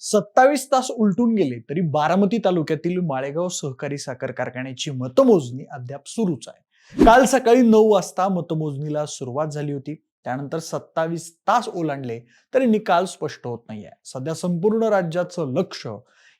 सत्तावीस तास उलटून गेले तरी बारामती तालुक्यातील माळेगाव सहकारी साखर कारखान्याची मतमोजणी अद्याप सुरूच आहे. काल सकाळी नऊ वाजता मतमोजणीला सुरुवात झाली होती. त्यानंतर सत्तावीस तास ओलांडले तरी निकाल स्पष्ट होत नाहीये. सध्या संपूर्ण राज्याचं लक्ष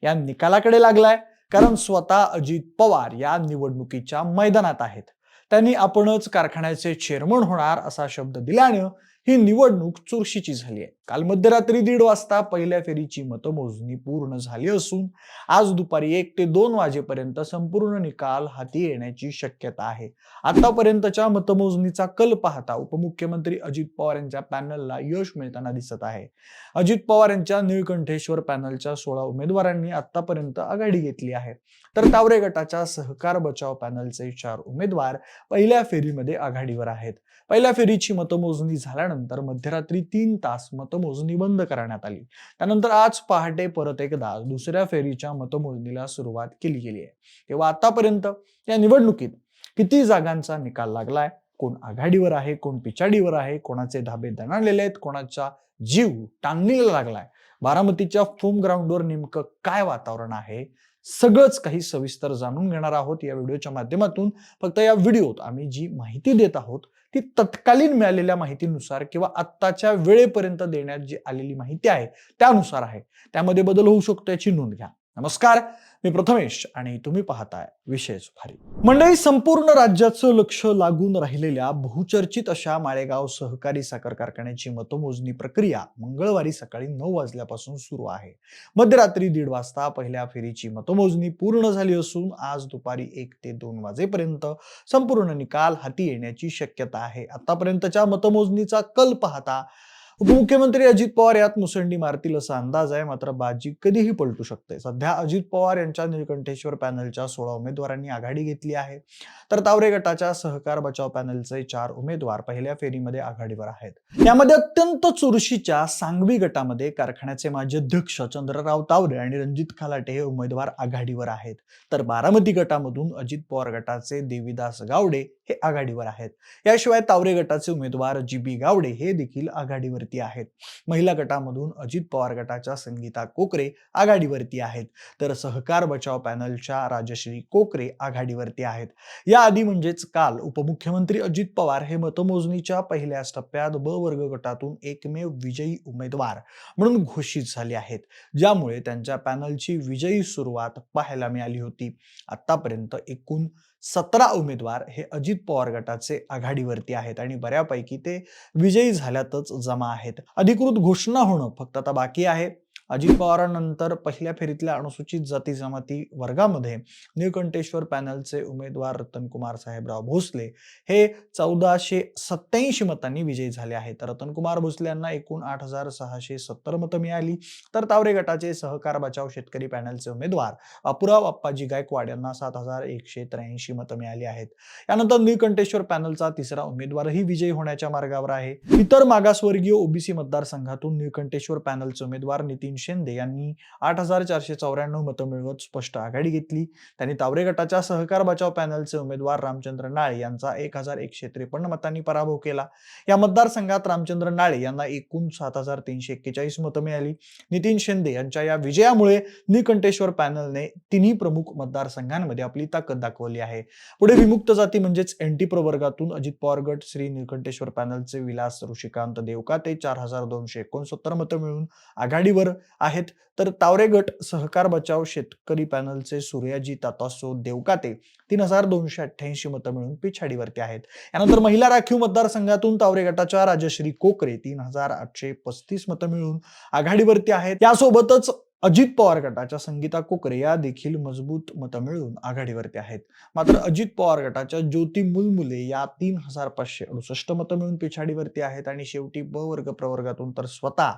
या निकालाकडे लागलाय कारण स्वतः अजित पवार या निवडणुकीच्या मैदानात आहेत. त्यांनी आपणच कारखान्याचे चेअरमन होणार असा शब्द दिल्यानं ही निवडणूक चुरशीची झाली आहे. काल मध्यरात्री दीड वाजता पहिल्या फेरीची मतमोजणी पूर्ण झाली असून आज दुपारी एक ते दोन वाजेपर्यंत संपूर्ण निकाल हाती येण्याची शक्यता आहे. आतापर्यंतच्या मतमोजणीचा कल पाहता उपमुख्यमंत्री अजित पवार यांच्या पॅनलला यश मिळताना दिसत आहे. अजित पवार यांच्या निळकंठेश्वर पॅनलच्या सोळा उमेदवारांनी आतापर्यंत आघाडी घेतली आहे. तर तावरे गटाच्या सहकार बचाव पॅनलचे चार उमेदवार पहिल्या फेरीमध्ये आघाडीवर आहेत. पहिल्या फेरीची मतमोजणी झाल्यानंतर मध्यरात्री तीन तास मतमोजणी बंद करण्यात आली. त्यानंतर आज पहाटे परत एकदा दुसऱ्या फेरीच्या मतमोजणीला सुरुवात केली गेली आहे. तेव्हा आतापर्यंत या निवडणुकीत किती जागांचा निकाल लागलाय? कोण आघाडीवर आहे? कोण पिछाडीवर आहे? कोणाचे धाबे दणाणलेले आहेत? कोणाचा जीव टांगणीला लागलाय? बारामतीच्या फोम ग्राउंडवर नेमकं काय वातावरण आहे? सगळंच काही सविस्तर जाणून घेणार आहोत या व्हिडिओच्या माध्यमातून. फक्त या व्हिडिओत आम्ही जी माहिती देत आहोत ती तत्कालीन मिळालेल्या माहितीनुसार किंवा आत्ताच्या वेळेपर्यंत देण्यात जी आलेली माहिती आहे त्यानुसार आहे. त्यामध्ये बदल होऊ शकतो याची नोंद घ्या. नमस्कार मी प्रथमेश आणि तुम्ही पाहताय विशेष भारी. मंडळी संपूर्ण राज्याचं लक्ष लागून राहिलेल्या बहुचर्चित अशा माळेगाव सहकारी साखर कारखान्याची मतमोजणी प्रक्रिया मंगळवारी सकाळी नऊ वाजल्यापासून सुरू आहे. मध्यरात्री दीड वाजता पहिल्या फेरीची मतमोजणी पूर्ण झाली असून आज दुपारी एक ते दोन वाजेपर्यंत संपूर्ण निकाल हाती येण्याची शक्यता आहे. आतापर्यंतच्या मतमोजणीचा कल पाहता उपमुख्यमंत्री अजित पवार यात मुसंडी मारतील असा अंदाज आहे मात्र बाजी कधीही पलटू शकते सध्या अजित पवार यांच्या निळकंठेश्वर पॅनलच्या सोळा उमेदवारांनी आघाडी घेतली आहे. तर तावरे गटाच्या सहकार बचाव पॅनलचे चार उमेदवार पहिल्या फेरीमध्ये आघाडीवर आहेत. यामध्ये अत्यंत चुरशीच्या सांगवी गटामध्ये कारखान्याचे माजी अध्यक्ष चंद्रराव तावरे आणि रणजित खालाटे हे उमेदवार आघाडीवर आहेत. तर बारामती गटामधून अजित पवार गटाचे देवीदास गावडे हे आघाडीवर आहेत. याशिवाय तावरे गटाचे उमेदवार जी बी गावडे हे देखील आघाडीवरती आहेत. महिला गटामधून अजित पवार गटाच्या संगीता कोकरे आघाडीवरती आहेत. तर सहकार बचाव पॅनलच्या राजश्री कोकरे आघाडीवरती आहेत. याआधी म्हणजेच काल उपमुख्यमंत्री अजित पवार हे मतमोजणीच्या पहिल्याच टप्प्यात ब वर्ग गटातून एकमेव विजयी उमेदवार म्हणून घोषित झाले आहेत. ज्यामुळे त्यांच्या पॅनलची विजयी सुरुवात पाहायला मिळाली होती. आतापर्यंत एकूण सतरा उमेदवार हे अजित पवार गटाचे आघाडीवरती आहेत आणि बऱ्यापैकी ते विजयी झाल्यातच जमा आहेत. अधिकृत घोषणा होणं फक्त आता बाकी आहे. अजित पवारांनंतर पहिल्या फेरीतल्या अनुसूचित जाती जमाती वर्गामध्ये निळकंठेश्वर पॅनलचे उमेदवार रतनकुमार साहेबराव भोसले हे चौदाशे सत्याऐंशी मतांनी विजयी झाले आहेत. रतनकुमार भोसले यांना एकूण आठ हजार सहाशे सत्तर मतं मिळाली. तर तावरे गटाचे सहकार बचाव शेतकरी पॅनलचे उमेदवार अपुराव अप्पाजी गायकवाड यांना सात हजार एकशे त्र्याऐंशी मतं मिळाली आहेत. यानंतर निळकंठेश्वर पॅनलचा तिसरा उमेदवारही विजयी होण्याच्या मार्गावर आहे. इतर मागासवर्गीय ओबीसी मतदारसंघातून निळकंठेश्वर पॅनलचे उमेदवार नितीन शिंदे यांनी आठ हजार चारशे चौऱ्याण्णव मतं मिळवत स्पष्ट आघाडी घेतली. त्यांनी तावरे गटाच्या सहकार बचाव पॅनलचे उमेदवार रामचंद्र नाळे यांचा एक हजार एकशे त्रेपन्न मतांनी पराभव केला. या मतदारसंघात रामचंद्र नाळे यांना एकूण सात हजार तीनशे एक्केचाळीस मतं मिळाली. नितीन शिंदे यांच्या या विजयामुळे निकंठेश्वर पॅनलने तिन्ही प्रमुख मतदारसंघांमध्ये आपली ताकद दाखवली आहे. पुढे विमुक्त जाती म्हणजेच एनटी प्रवर्गातून अजित पवार गट श्री निळकंठेश्वर पॅनलचे विलास ऋषिकांत देवकाते चार हजार दोनशे एकोणसत्तर मतं मिळून आघाडीवर आहेत. तर तावरे गट सहकार बचाव शेतकरी पॅनलचे सूर्याजी तातासो देवकाते तीन हजार दोनशे अठ्ठ्याऐंशी मतं मिळून पिछाडीवरती आहेत. यानंतर महिला राखीव मतदारसंघातून तावरे गटाच्या राजश्री कोकरे तीन हजार आठशे पस्तीस मतं मिळून आघाडीवरती आहेत. यासोबतच अजित पवार गटाच्या संगीता कोकरे या देखील मजबूत मतं मिळून आघाडीवरती आहेत. मात्र अजित पवार गटाच्या ज्योती मुलमुले या तीन हजार पाचशे अडुसष्ट मतं मिळून पिछाडीवरती आहेत. आणि शेवटी ब वर्ग प्रवर्गातून तर स्वतः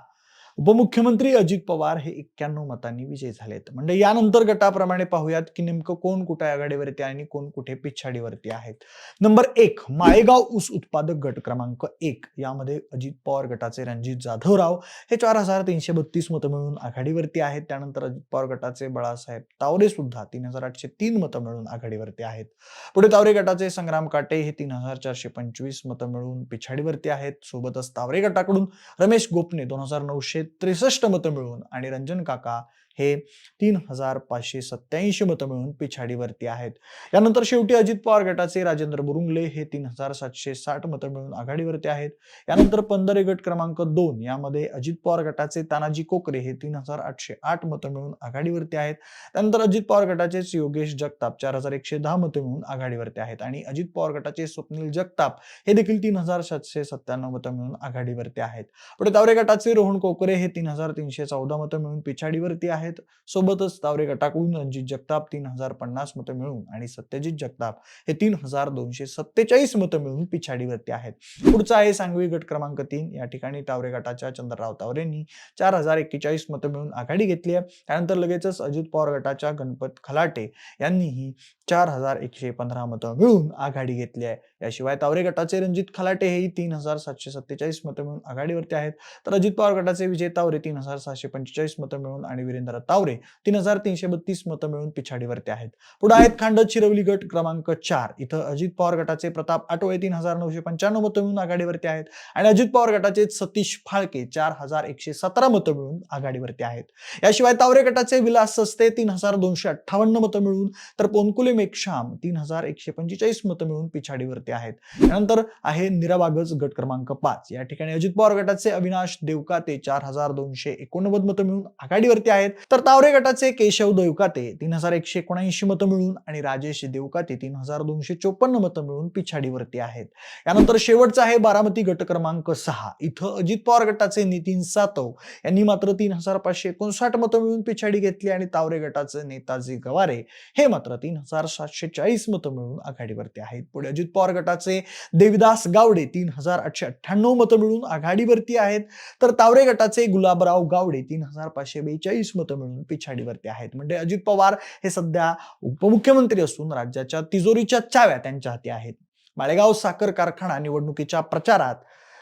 उपमुख्यमंत्री अजित पवार हे एक्क्याण्णव मतांनी विजयी झालेत. म्हणजे यानंतर गटाप्रमाणे पाहूयात की नेमकं कोण कुठे आघाडीवरती आहे आणि कोण कुठे पिछाडीवरती आहेत. नंबर एक माळेगाव ऊस उत्पादक गट क्रमांक एक. यामध्ये अजित पवार गटाचे रणजित जाधवराव हे चार हजार तीनशे बत्तीस मतं मिळून आघाडीवरती आहेत. त्यानंतर अजित पवार गटाचे बाळासाहेब तावरे सुद्धा तीन हजार आठशे तीन मतं मिळून आघाडीवरती आहेत. पुढे तावरे गटाचे संग्राम काटे हे तीन हजार चारशे पंचवीस मतं मिळून पिछाडीवरती आहेत. सोबतच तावरे गटाकडून रमेश गोपने दोन हजार नऊशे त्रेसष्ट मतं मिळून आणि रंजन काका हे तीन हजार पाचशे सत्याऐंशी मतं मिळून पिछाडीवरती आहेत. यानंतर शेवटी अजित पवार गटाचे राजेंद्र बुरुंगले हे तीन हजार सातशे साठ मतं मिळून आघाडीवरती आहेत. यानंतर पंधरे गट क्रमांक दोन यामध्ये अजित पवार गटाचे तानाजी कोकरे हे तीन हजार आठशे आठ मतं मिळून आघाडीवरती आहेत. त्यानंतर अजित पवार गटाचेच योगेश जगताप चार हजार एकशे दहा मतं मिळून आघाडीवरती आहेत. आणि अजित पवार गटाचे स्वप्नील जगताप हे देखील तीन हजार सातशे सत्त्याण्णव मतं मिळून आघाडीवरती आहेत. पुढे तावरे गटाचे रोहन कोकरे हे तीन हजार तीनशे चौदा मतं मिळून पिछाडीवरती आहेत. सोबतच तावरे टाकून रणजित जगताप तीन हजार पन्नास मतं मिळून आणि सत्यजित जगताप हे तीन हजार दोनशे सत्तेचाळीस मतं मिळून पिछाडीवरती आहेत. पुढचा आहे सांगवी गट क्रमांक तीन. या ठिकाणी तावरे गटाच्या चंद्रराव तावरेंनी चार हजार एक्केचाळीस मतं मिळून आघाडी घेतली आहे. त्यानंतर लगेचच अजित पवार गटाच्या गणपत खलाटे यांनीही चार हजार एकशे पंधरा मतं मिळून आघाडी घेतली आहे. याशिवाय तावरे गटाचे रणजित खलाटे हेही तीन हजार सातशे सत्तेचाळीस मतं मिळून आघाडीवरती आहेत. तर अजित पवार गटाचे विजय तावरे तीन हजार सहाशे पंचेचाळीस मतं मिळून आणि वीरेंद्र तावरे तीन हजार तीनशे बत्तीस मतं मिळून पिछाडीवरती आहेत. पुढे आहेत खांडत चिरवली गट क्रमांक चार. इथं अजित पवार गटाचे प्रताप आटोळे तीन हजार नऊशे पंच्याण्णव मतं मिळून आघाडीवरती आहेत आणि अजित पवार गटाचे सतीश फाळके चार हजार एकशे सतरा मतं मिळून आघाडीवरती आहेत. याशिवाय तावरे गटाचे विलास सस्ते तीन हजार दोनशे अठ्ठावन्न मतं मिळून तर पोनकुले मेक्षाम तीन हजार एकशे पंचेचाळीस मतं मिळून पिछाडीवरती आहेत. त्यानंतर आहे निराबागज गट क्रमांक पाच. या ठिकाणी अजित पवार गटाचे अविनाश देवकाते चार हजार दोनशे एकोणनव्वद मतं मिळून आघाडीवरती आहेत. तर तावरे गटाचे केशव देवकाते तीन हजार एकशे एकोणऐंशी मतं मिळून आणि राजेश देवकाते तीन हजार दोनशे चोपन्न मतं मिळून पिछाडीवरती आहेत. यानंतर शेवटचा आहे बारामती गट क्रमांक सहा. इथं अजित पवार गटाचे नितीन सातव यांनी मात्र तीन हजार पाचशे एकोणसाठ मतं मिळून पिछाडी घेतली आणि तावरे गटाचे नेताजी गवारे हे मात्र तीन हजार सातशे चाळीस मतं मिळून आघाडीवरती आहेत. पुढे अजित पवार गटाचे देविदास गावडे तीन हजार आठशे अठ्ठ्याण्णव मतं मिळून आघाडीवरती आहेत. तर तावरे गटाचे गुलाबराव गावडे तीन हजार पाचशे बेचाळीस मतं मिळून पिछाडीवरती आहेत. म्हणजे अजित पवार हे सध्या उपमुख्यमंत्री असून राज्याच्या तिजोरीच्या चाव्या त्यांच्या हाती आहेत. माळेगाव साखर कारखाना निवडणुकीच्या प्रचारात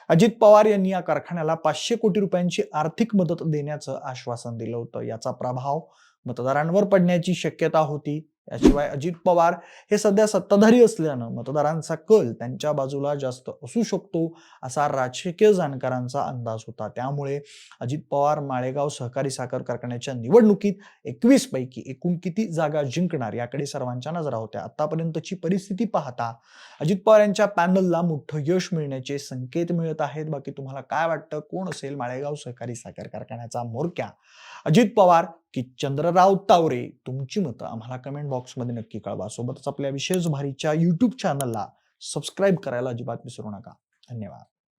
अजित पवार यांनी या कारखान्याला पाचशे कोटी रुपयांची आर्थिक मदत देण्याचं आश्वासन दिलं होतं. याचा प्रभाव मतदारांवर पडण्याची शक्यता होती. याशिवाय अजित पवार हे सध्या सत्ताधारी असल्यानं मतदारांचा कल त्यांच्या बाजूला जास्त असू शकतो असा राजकीय जाणकारांचा अंदाज होता. त्यामुळे अजित पवार माळेगाव सहकारी साखर कारखान्याच्या निवडणुकीत एकवीस पैकी एकूण किती जागा जिंकणार याकडे सर्वांच्या नजरा होत्या. आतापर्यंतची परिस्थिती पाहता अजित पवार यांच्या पॅनलला मोठं यश मिळण्याचे संकेत मिळत आहेत. बाकी तुम्हाला काय वाटतं? कोण असेल माळेगाव सहकारी साखर कारखान्याचा मोरक्या? अजित पवार की चंद्रराव तावरे? तुमची मतं आम्हाला कमेंट बॉक्समध्ये नक्की कळवा. सोबतच आपल्या विशेष भारीच्या युट्यूब चॅनलला सबस्क्राईब करायला अजिबात विसरू नका. धन्यवाद.